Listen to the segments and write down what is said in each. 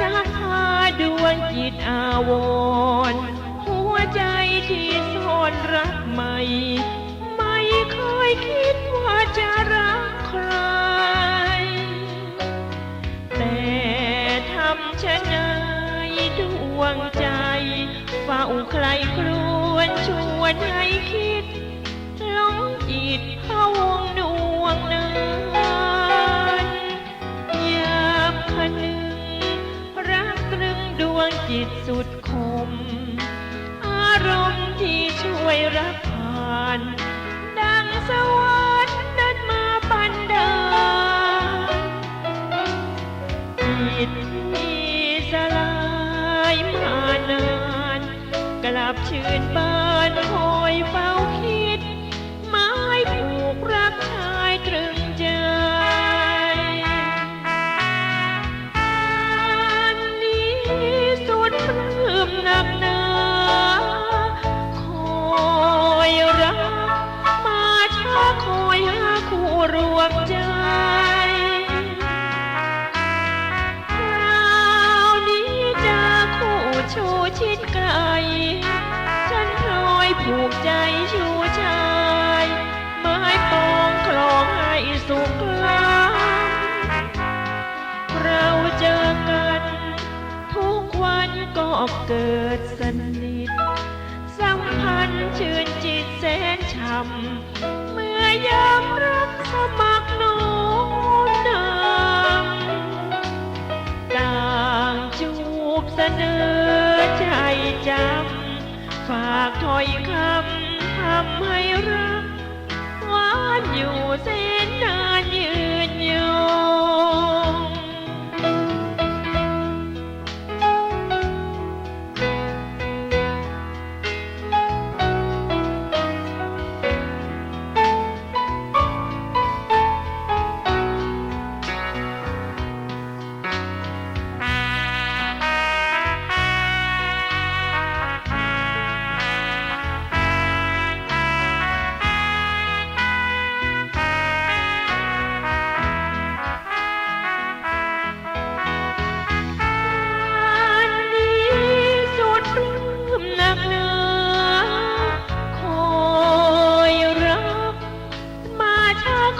ชักพาดวงจิตอาวรณ์หัวใจที่ซ่อนรักใหม่ ไม่เคยคิดว่าจะรักใคร แต่ทำชะไหนดวงใจเฝ้าใครครวญชวนให้คิดหลงจิตพะวงดวงนั้น ตสุดคม อารมณ์ที่ช่วยรับผ่าน ดังสวรรค์นั้นมาบันดาลจิตที่สลายมานาน กลับชื่นบานคง ชูชิดไกล ฉันพลอยผูกใจชูชายไม้ปองคลองให้สุขล้ำเราเจอกัน ทุกวันก็เกิดสนิท สัมพันธ์ชื่นจิตแสนช่ำเมื่อยามรักสมัค ฝากถ้อยคำทำให้รักหวานอยู่เส้น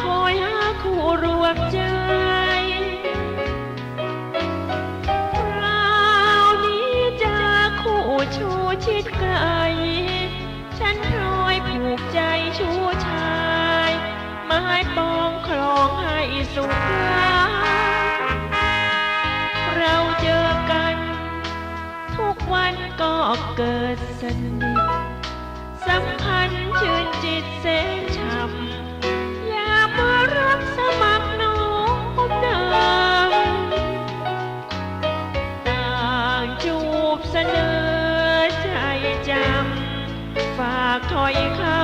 คอยหาคู่รวมใจคราวนี้จะคู่ชูชิดไกลฉันพลอยผูกใจชูชายไม้ปองคลองให้สุขเราเจอกัน ทุกวันก็เกิดสนิทสัมพันธ์ชื่นจิตแสน อยค่ะ